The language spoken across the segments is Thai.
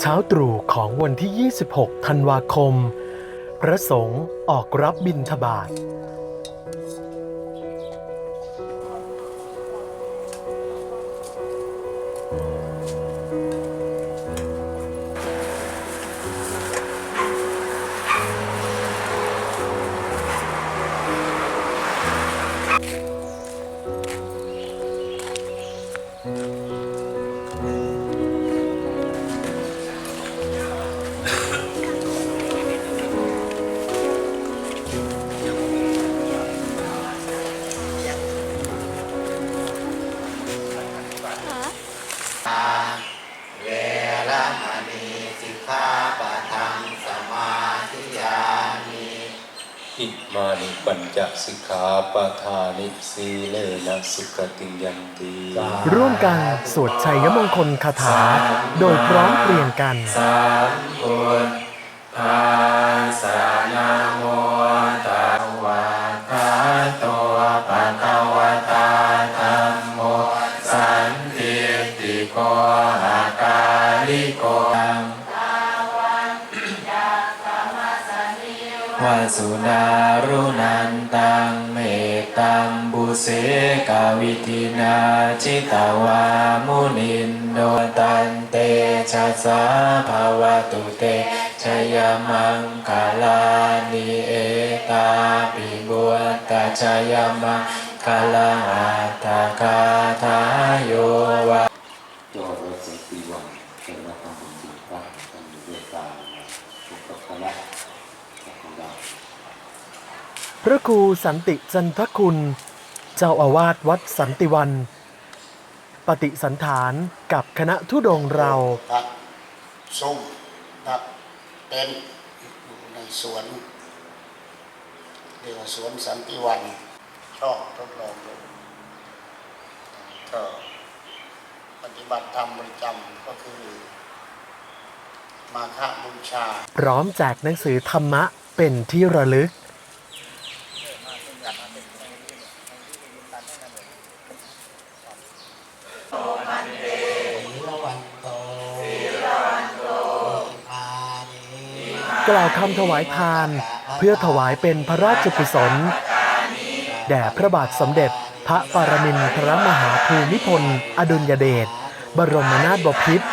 เช้าตรู่ของวันที่ 26 ธันวาคม พระสงฆ์ออกรับบิณฑบาต เวรมณีสิกขาปะทังสมาธิยามิอิมานิปัญจสิกขาปะทานิสีเลนะสุขติยันติร่วมกันสวดชัยมงคลคาถา โดยพร้อมเพรียงกัน สามพุทธาสานาโม สุนารุนันตังเมตตัมบุเสกาวิทินาจิตาวามุนินโดตันเตชะสาภาวตุเตชยมังคาลานิเอตาปิบุตตาชยมังคาลาอัตถกาทาโยวะจอรสติวังเป็นวัฒนธรรมจิตตะตันเวตาสุขภะ พระครูสันติจันทคุณ เจ้าอาวาสวัดสันติวัน ปฏิสันฐานกับคณะทุดงเราตัดส้มตัดเป็นอยู่ในสวนเรียกว่าสวนสันติวันชอบทดลองดูก็ปฏิบัติธรรมประจำก็คือ มาฆบูชา พร้อมแจกหนังสือธรรมะเป็นที่ระลึก กล่าวคำถวายทาน เพื่อถวายเป็นพระราชกุศล แด่พระบาทสมเด็จพระปรมินทรมหาภูมิพล อดุลยเดชบรมนาถบพิตร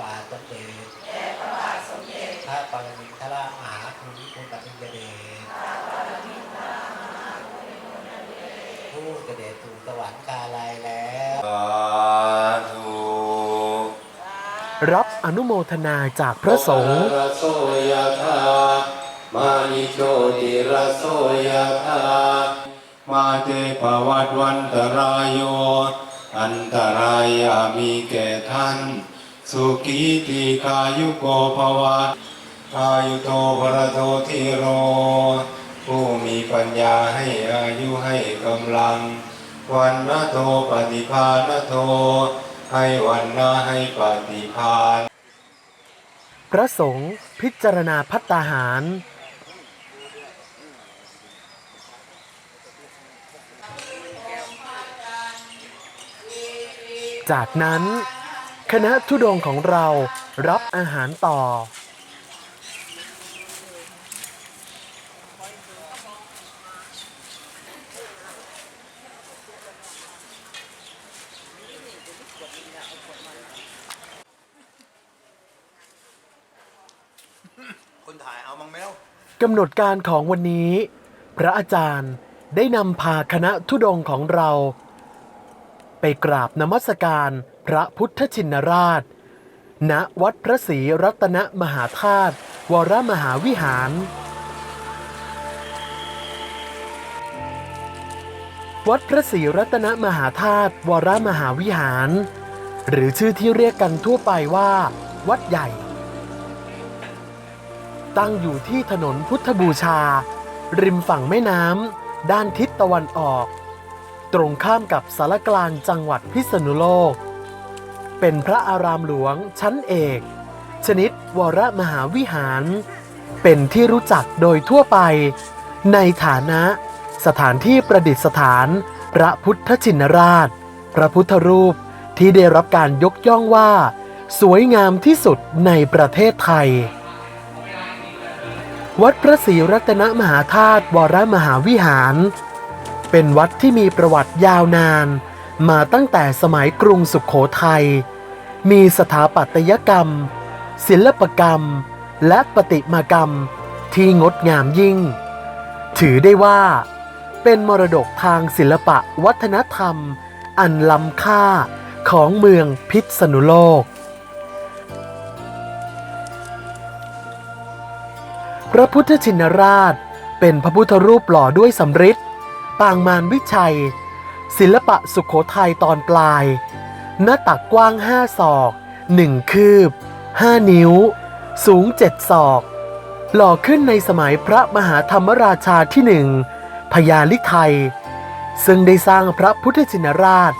บาทสมเด็จพระบาทสมเด็จพ ระปรมินทรมหาภูมิพลอดุลยเดชผู้เสด็จสู่สวรรคาลัยแล้วสาธุรับอนุโมทนาจากพระสงฆ์รโสยธามานิโชติรโสยธามาเตภวัตวันตรายโยอันตรายามีแก่ท่าน สุขีติกายุโกภวะ อายุโตวระโทธิโร ผู้มีปัญญาให้อายุให้กำลัง วันนะโทปฏิภาณโท ให้วันนะให้ปฏิภาณพระสงฆ์พิจารณาพัตตาหาร จากนั้น คณะทุดงของเรารับอาหารต่อ คนถ่ายเอามังแมว กำหนดการของวันนี้ พระอาจารย์ได้นำพาคณะทุดงของเรา ไปกราบนมัสการพระพุทธชินราช ณวัดพระศรีรัตนมหาธาตุวรมหาวิหาร วัดพระศรีรัตนมหาธาตุวรมหาวิหาร หรือชื่อที่เรียกกันทั่วไปว่า วัดใหญ่ ตั้งอยู่ที่ถนนพุทธบูชา ริมฝั่งแม่น้ำด้านทิศตะวันออก ตรงข้ามกับสารกลางจังหวัดพิษณุโลก เป็นพระอารามหลวงชั้นเอก ชนิดวรมหาวิหาร เป็นที่รู้จักโดยทั่วไป ในฐานะสถานที่ประดิษฐานพระพุทธชินราช พระพุทธรูปที่ได้รับการยกย่องว่า สวยงามที่สุดในประเทศไทย วัดพระศรีรัตนมหาธาตุวรมหาวิหาร เป็นวัดที่มีประวัติยาวนาน มาตั้งแต่สมัยกรุงสุขโขทัย มีสถาปัตยกรรม ศิลปกรรม และประติมากรรมที่งดงามยิ่ง ถือได้ว่า เป็นมรดกทางศิลปะวัฒนธรรม อันล้ำค่าของเมืองพิษณุโลก ระพุทธชินราช เป็นพระพุทธรูปหล่อด้วยสำริดปางมารวิชัย ศิลปะสุขโขทัยตอนปลาย หน้าตักกว้างห้าศอก1คืบ5นิ้ว สูง7ศอก หล่อขึ้นในสมัยพระมหาธรรมราชาที่หนึ่งพญาลิไทย ซึ่งได้สร้างพระพุทธชินราช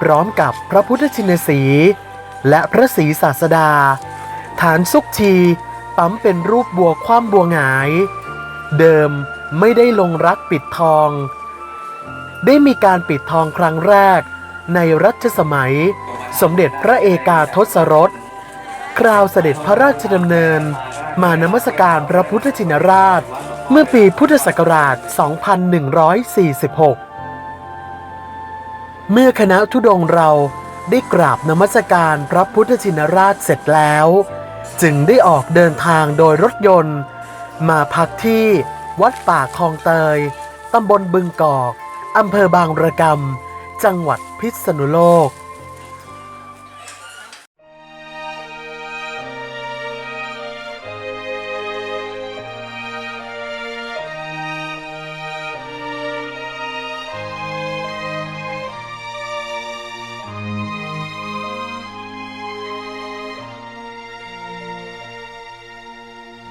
พร้อมกับพระพุทธชินสี และพระศรีศาสดา ฐานซุกชี ปั๊มเป็นรูปบัวคว่ำบัวหงาย เดิมไม่ได้ลงรักปิดทอง ได้มีการปิดทองครั้งแรก ในรัชสมัย สมเด็จพระเอกาทศรส คราวเสด็จพระราชดำเนิน มานมัสการพระพุทธชินราช เมื่อปีพุทธศักราช 2146 เมื่อคณะทุดงเราได้กราบนมัสการพระพุทธชินราชเสร็จแล้ว จึงได้ออกเดินทางโดยรถยนต์ มาพักที่วัดป่าคลองเตย ตำบลบึงกอก อำเภอบางระกำจังหวัดพิษณุโลก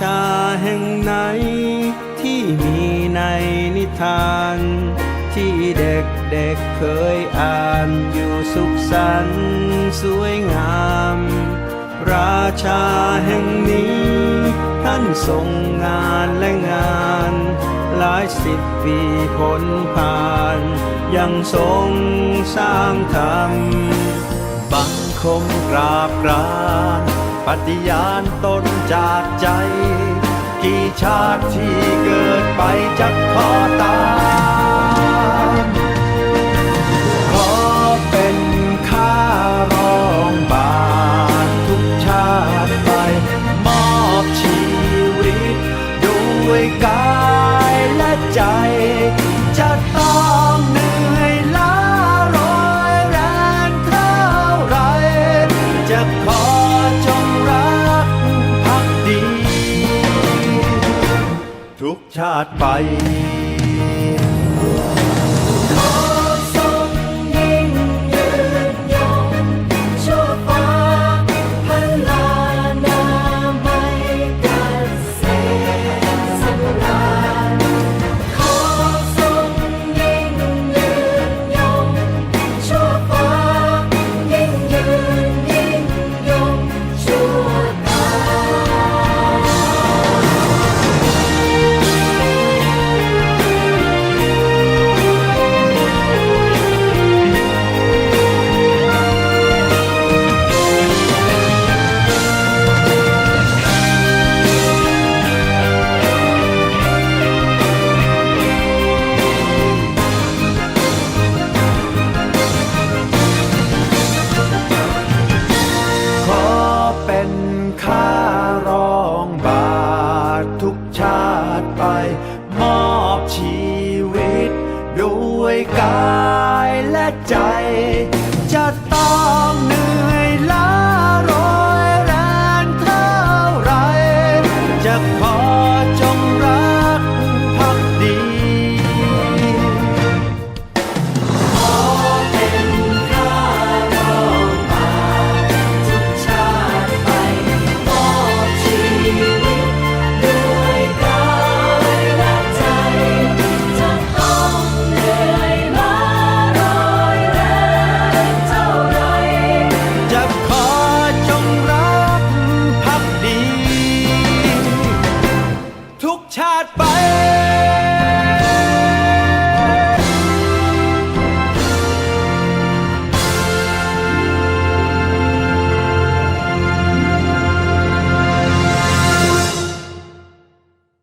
ชาแห่งไหน ที่มีในนิทาน ที่เด็กเด็กๆเคยอ่านอยู่สุขสันต์สวยงาม ราชาแห่งนี้ ท่านทรงงานและงาน หลายสิบปีพ้นผ่าน ยังทรงสร้างธรรมบังคมกราบกรานปฏิญาณตนจาก ใจ กี่ชาติที่เกิดไปจะขอตามขอเป็นข้ารองบาททุกชาติไป มอบชีวิตด้วยกายและใจ จะต้องเหนื่อยล้าโรยแรงเท่าไรจะขอ ชาติไป